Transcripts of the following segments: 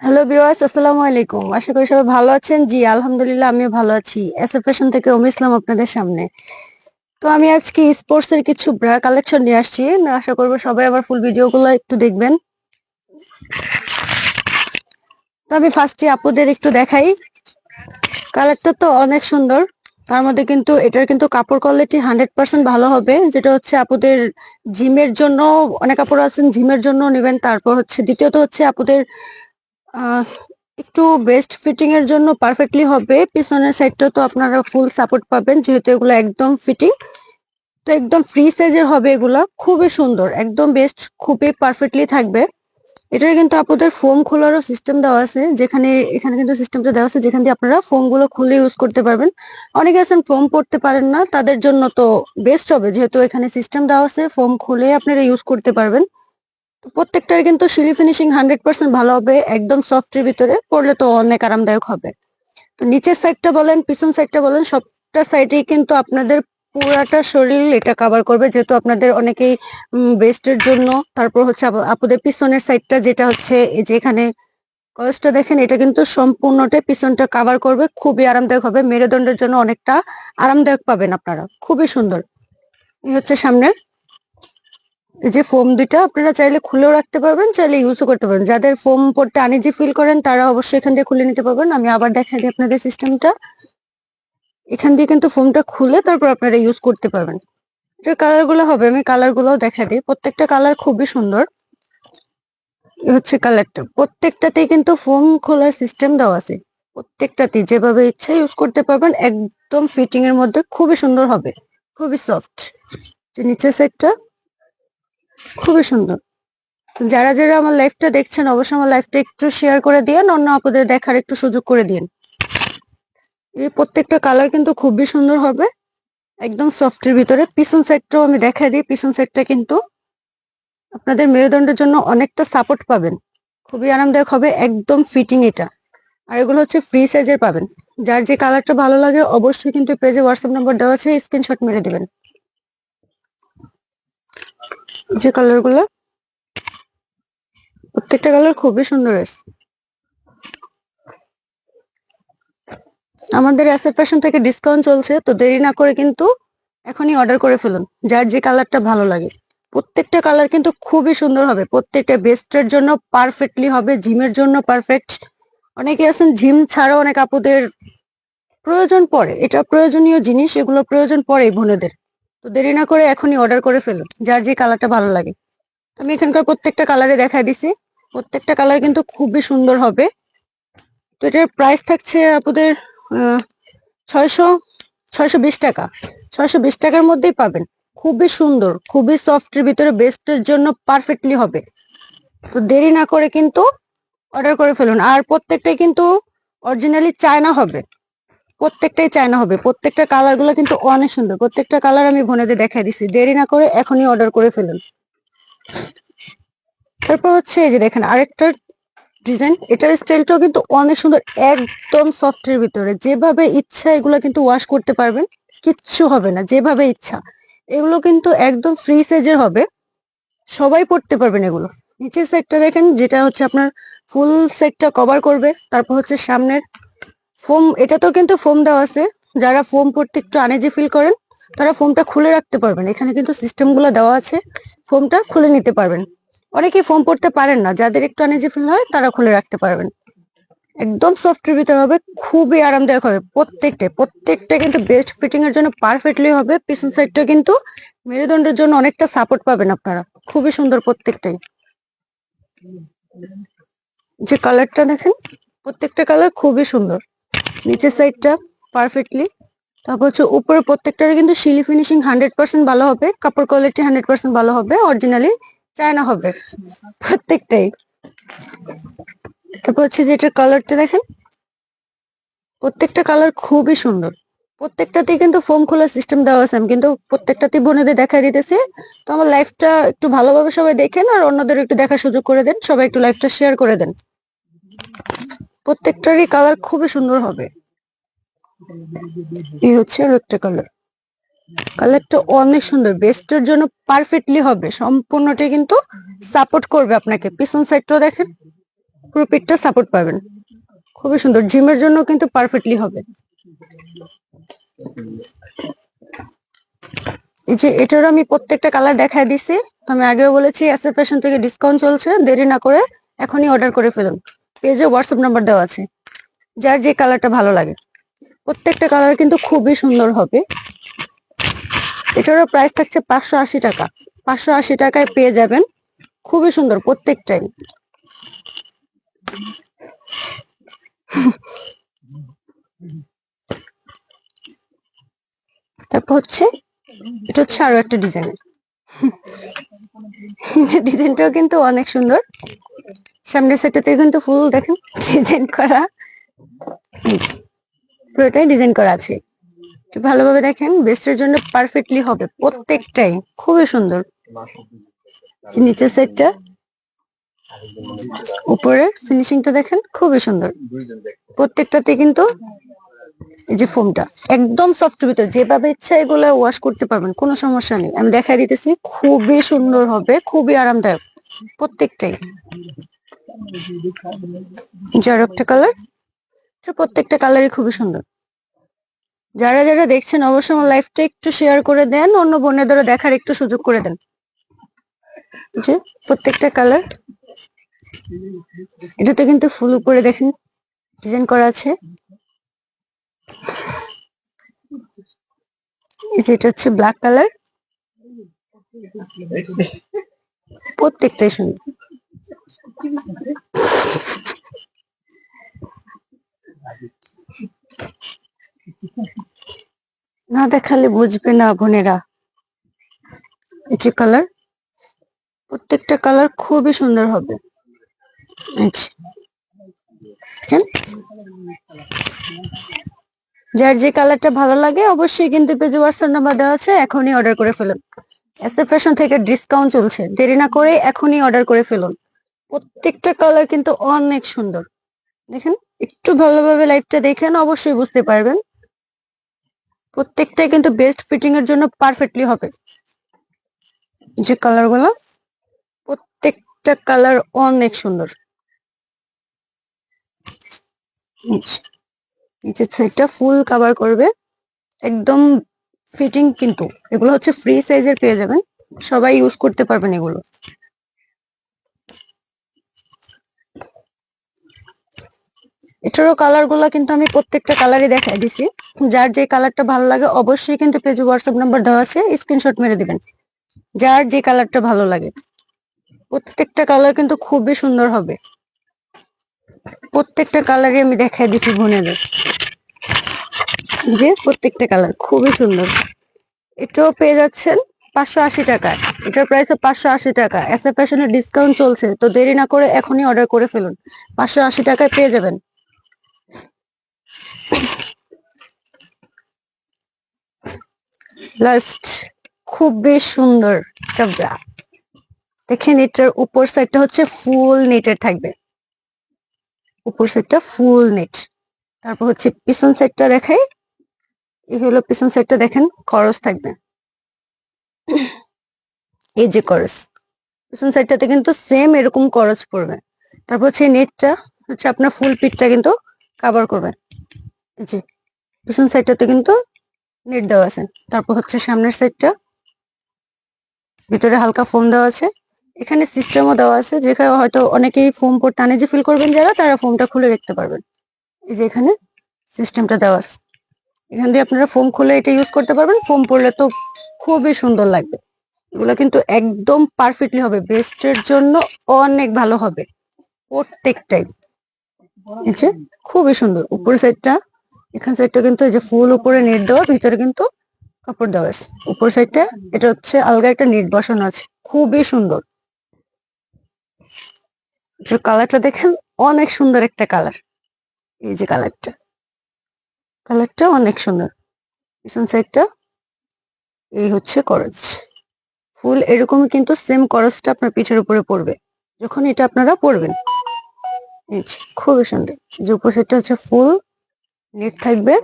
Hello viewers আসসালামু আলাইকুম। আশা করি সবাই ভালো আছেন। জি, আলহামদুলিল্লাহ, আমিও ভালো আছি। এস থেকে ওম ইসলাম আপনাদের সামনে। তো আমি আজকে স্পোর্টস এর কিছু ব্রা কালেকশন নিয়ে আসছি। না, আশা করব সবাই আমার ফুল ভিডিওগুলো একটু দেখবেন। তো আমি ফার্স্টে আপুদের একটু দেখাই। কালারটা তো অনেক সুন্দর। তার মধ্যে কিন্তু, এটার কিন্তু কাপড় কোয়ালিটি হান্ড্রেড পার্সেন্ট ভালো হবে। যেটা হচ্ছে আপুদের জিমের জন্য, অনেক কাপড় আছেন জিমের জন্য নেবেন। তারপর হচ্ছে, দ্বিতীয়ত হচ্ছে আপুদের আহ, একটু বেস্ট ফিটিং এর জন্য পারফেক্টলি হবে। পিছনের সাইডটা তো আপনারা ফুল সাপোর্ট পাবেন যেহেতু এগুলো একদম ফিটিং তো একদম ফ্রি সাইজের হবে এগুলা। খুবই সুন্দর। একদম বেস্ট খুবই পারফেক্টলি থাকবে। এটার কিন্তু আপনাদের ফোম খোলারও সিস্টেম দেওয়া আছে। যেখানে এখানে কিন্তু সিস্টেমটা দেওয়া আছে যেখান দিয়ে আপনারা ফোমগুলো খুলে ইউজ করতে পারবেন। অনেকে আছেন ফোম পড়তে পারেন না তাদের জন্য তো বেস্ট হবে। যেহেতু এখানে সিস্টেম দেওয়া আছে ফোম খুলে আপনারা ইউজ করতে পারবেন। প্রত্যেকটার কিন্তু সিলি ফিনিশিং হান্ড্রেড পার্সেন্ট ভালো হবে, একদম সফটের ভিতরে পরলে তো অনেক আরামদায়ক হবে। তো নিচের সাইডটা বলেন, পিছন সাইডটা বলেন, সবটা সাইডেই কিন্তু আপনাদের পুরাটা শরীর এটা কভার করবে, যেহেতু আপনাদের অনেকেই ব্রেস্টের জন্য। তারপর হচ্ছে আপ- আপুদের পিছনের সাইডটা যেটা হচ্ছে, এই যে এখানে কলেজটা দেখেন, এটা কিন্তু সম্পূর্ণটাই পিছনটা কভার করবে, খুবই আরামদায়ক হবে। মেরুদণ্ডের জন্য অনেকটা আরামদায়ক পাবেন আপনারা, খুবই সুন্দর। এই হচ্ছে সামনের এই যে ফোম দুইটা, আপনারা চাইলে খুলেও রাখতে পারবেন, চাইলে ইউজও করতে পারবেন। যাদের ফোম পড়তে আনিজি ফিল করেন, তারা অবশ্যই এখান দিয়ে খুলে নিতে পারবেন। আমি আবার দেখাই দিই আপনাদের সিস্টেমটা এখান দিয়ে কিন্তু ফোমটা খুলে তারপর আপনারা ইউজ করতে পারবেন। যে কালারগুলো হবে, আমি কালার গুলোও দেখা দিই। প্রত্যেকটা কালার খুবই সুন্দর। হচ্ছে কালারটা প্রত্যেকটাতেই কিন্তু ফোম খোলার সিস্টেম দেওয়া আছে। প্রত্যেকটাতেই যেভাবে ইচ্ছা ইউজ করতে পারবেন, একদম ফিটিং এর মধ্যে খুবই সুন্দর হবে। খুবই সফট যে নিচের সাইডটা খুবই সুন্দর। যারা যারা আমার লাইফটা দেখছেন, অবশ্যই আমার লাইফটা একটু শেয়ার করে দিয়েন, অন্য আপুদের দেখার একটু সুযোগ করে দিন এই প্রত্যেকটা কালার কিন্তু খুবই সুন্দর হবে। একদম সফটের ভিতরে। পিছন সাইডটাও আমি দেখাই দিই। পিছন সাইডটা কিন্তু আপনাদের মেরুদণ্ডের জন্য অনেকটা সাপোর্ট পাবেন। খুবই আরামদায়ক হবে, একদম ফিটিং এটা। আর এগুলো হচ্ছে ফ্রি সাইজের পাবেন। যার যে কালারটা ভালো লাগে, অবশ্যই কিন্তু পেজে হোয়াটসঅ্যাপ নাম্বার দেওয়া আছে স্ক্রিনশট মেরে দিবেন। যে কালারগুলো, প্রত্যেকটা কালার খুবই সুন্দর আছে। আমাদের এসএফ ফ্যাশন থেকে ডিসকাউন্ট চলছে, তো দেরি না করে কিন্তু এখনই অর্ডার করে ফেলুন, যার যে কালারটা ভালো লাগে। প্রত্যেকটা কালার কিন্তু খুবই সুন্দর হবে, প্রত্যেকটা বেস্টের জন্য পারফেক্টলি হবে, জিমের জন্য পারফেক্ট। অনেকে আছেন জিম ছাড়াও অনেক আপুদের প্রয়োজন পড়ে, এটা প্রয়োজনীয় জিনিস, এগুলো প্রয়োজন পড়ে বোনেদের। তো দেরি না করে এখনই অর্ডার করে ফেলুন যার যে কালারটা ভালো লাগে। আমি এখানকার প্রত্যেকটা কালারে দেখাই দিছি। প্রত্যেকটা কালার কিন্তু খুবই সুন্দর হবে। তো এটার প্রাইস থাকছে আপনাদের ছয়শো ছয়শো বিশ টাকা। ছয়শো বিশ টাকার মধ্যেই পাবেন। খুবই সুন্দর, খুবই সফটের ভিতরে বেস্টের জন্য পারফেক্টলি হবে। তো দেরি না করে কিন্তু অর্ডার করে ফেলুন। আর প্রত্যেকটাই কিন্তু অরিজিনালি চায়না হবে। প্রত্যেকটাই চায়না হবে। প্রত্যেকটা কালারগুলো কিন্তু অনেক সুন্দর। প্রত্যেকটা কালার আমি বোনেদের দেখাই দিছি। দেরি না করে এখনই অর্ডার করে ফেলুন। তারপর হচ্ছে এই যে দেখেন, আরেকটা ডিজাইন এটার স্টাইলটাও কিন্তু অনেক সুন্দর, একদম সফটের ভিতরে। যেভাবে ইচ্ছা এগুলো কিন্তু ওয়াশ করতে পারবেন। কিচ্ছু হবে না, যেভাবে ইচ্ছা। এগুলো কিন্তু একদম ফ্রি সাইজের হবে। সবাই পড়তে পারবেন এগুলো। নিচের সাইডটা দেখেন, যেটা হচ্ছে আপনার ফুল সেটটা কভার করবে। তারপর হচ্ছে সামনের ফোম, এটাতেও কিন্তু ফোম দেওয়া আছে। যারা ফোম পড়তে একটু আনেজি ফিল করেন, তারা ফোমটা খুলে রাখতে পারবেন। এখানে কিন্তু সিস্টেমগুলো দেওয়া আছে। ফোমটা খুলে নিতে পারবেন। অনেকেই ফোম পড়তে পারেন না। যাদের একটু আনেজি ফিল হয়, তারা খুলে রাখতে পারবেন। একদম সফটের ভিতরে হবে, খুবই আরামদায়ক হবে প্রত্যেকটা প্রত্যেকটা কিন্তু বেস্ট ফিটিং এর জন্য পারফেক্টলি হবে। পিছন সাইডটা কিন্তু মেরুদণ্ডের জন্য অনেকটা সাপোর্ট পাবেন আপনারা। খুবই সুন্দর প্রত্যেকটাই। যে কালারটা দেখেন, প্রত্যেকটা কালার খুবই সুন্দর। নিচের সাইডটা পারফেক্টলি তারপর হচ্ছে উপরে প্রত্যেকটার কিন্তু শিলি ফিনিশিং হান্ড্রেড পার্সেন্ট ভালো হবে, কাপড় কোয়ালিটি হান্ড্রেড পার্সেন্ট ভালো হবে অরিজিনালি চায়না হবে প্রত্যেকটাই। তারপর হচ্ছে যে এটার কালারটা দেখেন, প্রত্যেকটা কালার খুবই সুন্দর। প্রত্যেকটাতেই কিন্তু ফোম খোলার সিস্টেম দেওয়া আছে, আমি কিন্তু প্রত্যেকটাতেই বোনেদের দেখা দিতেছি। তো আমার লাইফটা একটু ভালোভাবে সবাই দেখেন আর অন্যদের একটু দেখার সুযোগ করে দেন, সবাই একটু লাইফটা শেয়ার করে দেন। প্রত্যেকটারই কালার খুবই সুন্দর হবে। এই হচ্ছে আর একটা কালার কালারটা অনেক সুন্দর। বেস্টের জন্য পারফেক্টলি হবে। সম্পূর্ণটাই কিন্তু সাপোর্ট করবে আপনাকে। পিছন সাইডটাও দেখেন পুরো পিঠটা সাপোর্ট পাবেন। খুবই সুন্দর। জিমের জন্য কিন্তু পারফেক্টলি হবে। এই যে এটারও আমি প্রত্যেকটা কালার দেখায় দিছি। তো আমি আগেও বলেছি এ ফ্যাশন থেকে ডিসকাউন্ট চলছে। দেরি না করে এখনই অর্ডার করে ফেলুন। পেজে হোয়াটসঅ্যাপ নাম্বার দেওয়া আছে, যার যে কালারটা ভালো লাগে। প্রত্যেকটা কালার কিন্তু খুবই সুন্দর হবে। এটারও প্রাইস থাকছে পাঁচশো আশি টাকা। পাঁচশো আশি টাকায় পেয়ে যাবেন। খুবই সুন্দর প্রত্যেকটাই। তারপর হচ্ছে, এটা হচ্ছে আরও একটা ডিজাইন ডিজাইনটাও কিন্তু অনেক সুন্দর। সামনের সাইডটাতে কিন্তু ফুল দেখেন ডিজাইন করা। পুরোটাই ডিজাইন করা আছে। ভালোভাবে দেখেন বেস্টের জন্য পারফেক্টলি হবে প্রত্যেকটাই। খুবই সুন্দর। নিচের সাইডটা উপরে ফিনিশিংটা দেখেন, খুবই সুন্দর। প্রত্যেকটাতে কিন্তু এই যে ফোমটা একদম সফট ভিতর। যেভাবে ইচ্ছা এগুলো ওয়াশ করতে পারবেন, কোনো সমস্যা নেই। আমি দেখাই দিতেছি, খুবই সুন্দর হবে, খুবই আরামদায়ক, প্রত্যেকটাই। যার একটা কালার প্রত্যেকটা কালারই খুবই সুন্দর। যারা যারা দেখছেন, অবশ্যই আমার লাইফটা একটু শেয়ার করে দেন, অন্য বোনেদেরও দেখার একটু সুযোগ করে দেন। যে প্রত্যেকটা কালার এটাতে কিন্তু ফুল উপরে দেখেন ডিজাইন করা আছে। এটা হচ্ছে ব্ল্যাক কালার প্রত্যেকটাই সুন্দর। না দেখালে বুঝবে না বোনেরা। এই কালার প্রত্যেকটা কালার খুবই সুন্দর হবে। যে, যার যে কালারটা ভালো লাগে অবশ্যই কিন্তু পেজে হোয়াটসঅ্যাপ নাম্বার দেওয়া আছে এখনই অর্ডার করে ফেলুন। এস এ ফ্যাশন থেকে ডিসকাউন্ট চলছে। দেরি না করে এখনই অর্ডার করে ফেলুন। প্রত্যেকটা কালার কিন্তু অনেক সুন্দর। দেখেন, একটু ভালোভাবে লাইফটা দেখেন, অবশ্যই বুঝতে পারবেন। প্রত্যেকটাই কিন্তু বেস্ট ফিটিং এর জন্য পারফেক্টলি হবে। যে কালারগুলো, প্রত্যেকটা কালার অনেক সুন্দর। নিচে- নিচের সাইডটা ফুল কভার করবে। একদম ফিটিং কিন্তু। এগুলো হচ্ছে ফ্রি সাইজের পেয়ে যাবেন। সবাই ইউজ করতে পারবেন এগুলো। এটারও কালারগুলা কিন্তু আমি প্রত্যেকটা কালারই দেখাই দিছি। যার যে কালারটা ভালো লাগে অবশ্যই কিন্তু পেজে হোয়াটসঅ্যাপ নাম্বার দেওয়া আছে স্ক্রিনশট মেরে দিবেন। যার যে কালারটা ভালো লাগে। প্রত্যেকটা কালার কিন্তু খুবই সুন্দর হবে। প্রত্যেকটা কালারই আমি দেখাই দিচ্ছি বোনেদের। যে প্রত্যেকটা কালার খুবই সুন্দর। এটাও পেয়ে যাচ্ছেন পাঁচশো আশি টাকায়। এটার প্রাইস পাঁচশো আশি টাকা। এস এ ফ্যাশনের ডিসকাউন্ট চলছে, তো দেরি না করে এখনই অর্ডার করে ফেলুন। পাঁচশো আশি টাকায় পেয়ে যাবেন। লাস্ট খুবই সুন্দর একটা bra। দেখেন এটার উপর সাইডটা হচ্ছে ফুল নেটের থাকবে। উপর সাইডটা ফুল নেট তারপর হচ্ছে পিছন সাইডটা দেখাই। এই হলো পিছন সাইডটা দেখেন, খরচ থাকবে। এই যে করস পিছন সাইডটাতে কিন্তু সেম এরকম করচ পড়বে। তারপর হচ্ছে নেটটা হচ্ছে আপনার ফুল পিঠটা কিন্তু কভার করবে। যে পিছন সাইডটাতে কিন্তু নেট দেওয়া আছে। তারপর হচ্ছে সামনের সাইডটা ভিতরে হালকা ফোম দেওয়া আছে। এখানে সিস্টেমও দেওয়া আছে যেখানে হয়তো অনেকেই ফোম পড়তে আনেজি ফিল করবেন যারা, তারা ফোমটা খুলে রাখতে পারবেন। এই যে এখানে সিস্টেমটা দেওয়া আছে। এখান দিয়ে আপনারা ফোম খুলে এটা ইউজ করতে পারবেন। ফোম পড়লে তো খুবই সুন্দর লাগবে। এগুলো কিন্তু একদম পারফেক্টলি হবে। বেস্টের জন্য অনেক ভালো হবে। প্রত্যেকটাই। যে, খুবই সুন্দর। উপর সাইডটা এখান সাইডটা কিন্তু এই যে ফুল উপরে নেট দেওয়া, ভিতরে কিন্তু কাপড় দেওয়া আছে। উপর সাইডটা এটা হচ্ছে আলগা একটা নেট বসানো আছে। খুবই সুন্দর। কালারটা দেখেন, অনেক সুন্দর একটা কালার এই যে কালারটা কালারটা অনেক সুন্দর। পিছন সাইডটা এই হচ্ছে করজ ফুল এরকমই কিন্তু সেম করজটা আপনার পিঠের উপরে পড়বে। যখন এটা আপনারা পরবেন। খুবই সুন্দর। যে উপর সাইডটা হচ্ছে ফুল নেট থাকবে?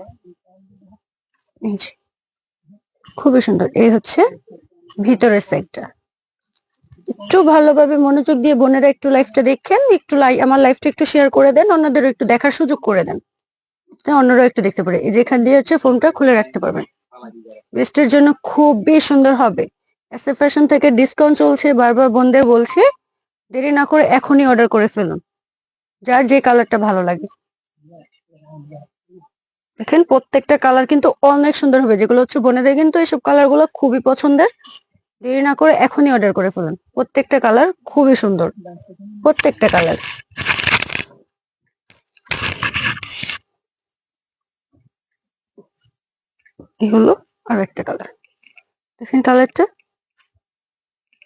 খুবই সুন্দর। এই হচ্ছে ভিতরের সাইডটা একটু ভালোভাবে মনোযোগ দিয়ে বোনেরা একটু লাইফটা দেখেন, একটু লাই, আমার লাইফটা একটু শেয়ার করে দেন অন্যদের একটু দেখার সুযোগ করে দেন। অন্যরা একটু দেখতে পারে। এই যে, এখান দিয়ে হচ্ছে ফোনটা খুলে রাখতে পারবেন। ওয়েস্টের জন্য খুবই সুন্দর হবে। এস এ ফ্যাশন থেকে ডিসকাউন্ট চলছে, বারবার বোনদের বলছে, দেরি না করে এখনই অর্ডার করে ফেলুন। যার যে কালারটা ভালো লাগে। দেখেন, প্রত্যেকটা কালার কিন্তু অনেক সুন্দর হবে। যেগুলো হচ্ছে বোনেদের কিন্তু এইসব কালারগুলো খুবই পছন্দের। দেরি না করে এখনই অর্ডার করে ফেলুন। প্রত্যেকটা কালার খুবই সুন্দর। প্রত্যেকটা কালার হলো আর একটা কালার দেখেন কালারটা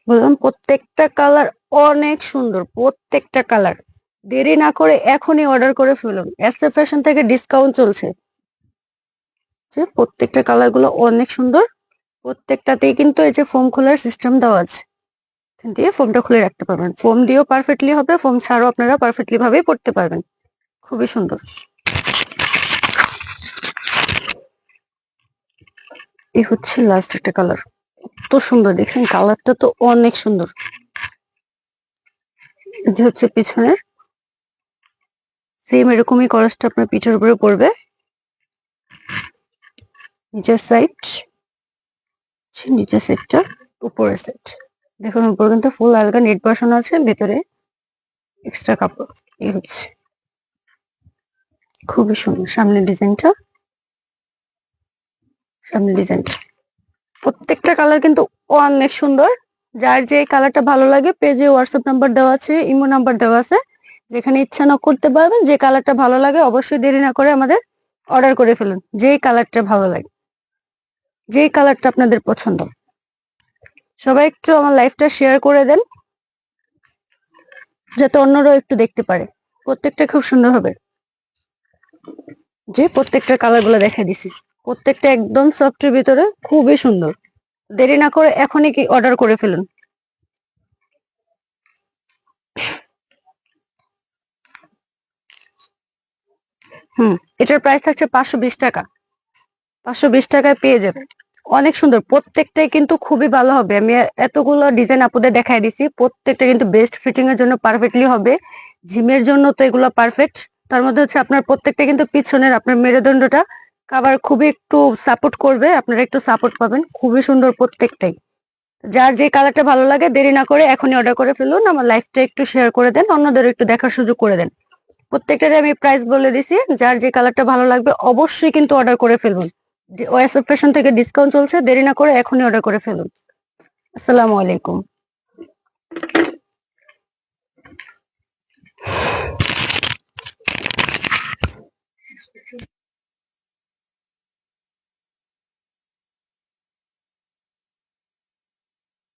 বললাম, প্রত্যেকটা কালার অনেক সুন্দর। প্রত্যেকটা কালার দেরি না করে এখনই অর্ডার করে ফেলুন। এস এ ফ্যাশন থেকে ডিসকাউন্ট চলছে। যে প্রত্যেকটা কালারগুলো অনেক সুন্দর। প্রত্যেকটাতেই কিন্তু এই যে ফোম খোলার সিস্টেম দেওয়া আছে। এখান দিয়ে ফোমটা খুলে রাখতে পারবেন। ফোম দিয়েও পারফেক্টলি হবে ফোম ছাড়াও আপনারা পারফেক্টলি ভাবেই পড়তে পারবেন। খুবই সুন্দর। এই হচ্ছে লাস্ট একটা কালার এত সুন্দর, দেখছেন? কালারটা তো অনেক সুন্দর। যে হচ্ছে পিছনের সেম এরকমই করসটা আপনার পিঠের উপরে পড়বে। নিচের সাইড নিচের সাইডটা উপরের সাইড দেখুন, উপরে কিন্তু ফুল আলগা নেট বসানো আছে, ভেতরে এক্সট্রা কাপড় এই হচ্ছে। খুবই সুন্দর, সামনের ডিজাইনটা। সামনের ডিজাইনটা। প্রত্যেকটা কালার কিন্তু অনেক সুন্দর। যার যে কালারটা ভালো লাগে পেজে হোয়াটসঅ্যাপ নাম্বার দেওয়া আছে ইমো নাম্বার দেওয়া আছে। যেখানে ইচ্ছা না করতে পারবেন, যে কালারটা ভালো লাগে অবশ্যই দেরি না করে আমাদের অর্ডার করে ফেলুন। যেই কালারটা ভালো লাগে, যেই কালারটা আপনাদের পছন্দ। সবাই একটু আমার লাইফটা শেয়ার করে দেন, যাতে অন্যরাও একটু দেখতে পারে। প্রত্যেকটা খুব সুন্দর হবে। যে প্রত্যেকটা কালারগুলো দেখা দিছি। প্রত্যেকটা একদম সফটের ভিতরে খুবই সুন্দর। দেরি না করে এখনই কি অর্ডার করে ফেলুন। হুম, এটার প্রাইস থাকছে পাঁচশো বিশ টাকা। পাঁচশো বিশ টাকায় পেয়ে যাবেন। অনেক সুন্দর, প্রত্যেকটাই কিন্তু খুবই ভালো হবে। আমি এতগুলো ডিজাইন আপনাদের দেখাই দিছি, প্রত্যেকটা কিন্তু বেস্ট ফিটিং এর জন্য পারফেক্টলি হবে। জিমের জন্য তো এগুলো পারফেক্ট তার মধ্যে হচ্ছে আপনার প্রত্যেকটা কিন্তু পিছনের আপনার মেরুদণ্ডটা কাবার খুবই একটু সাপোর্ট করবে, আপনারা একটু সাপোর্ট পাবেন। খুবই সুন্দর প্রত্যেকটাই। যার যে কালারটা ভালো লাগে, দেরি না করে এখনই অর্ডার করে ফেলুন। আমার লাইফটা একটু শেয়ার করে দেন অন্যদের একটু দেখার সুযোগ করে দেন। প্রত্যেকটারে আমি প্রাইস বলে দিছি। যার যে কালারটা ভালো লাগবে অবশ্যই কিন্তু অর্ডার করে ফেলুন। ওএসএফ ফ্যাশন থেকে ডিসকাউন্ট চলছে, দেরি না করে এখনই অর্ডার করে ফেলুন। আসসালামু আলাইকুম।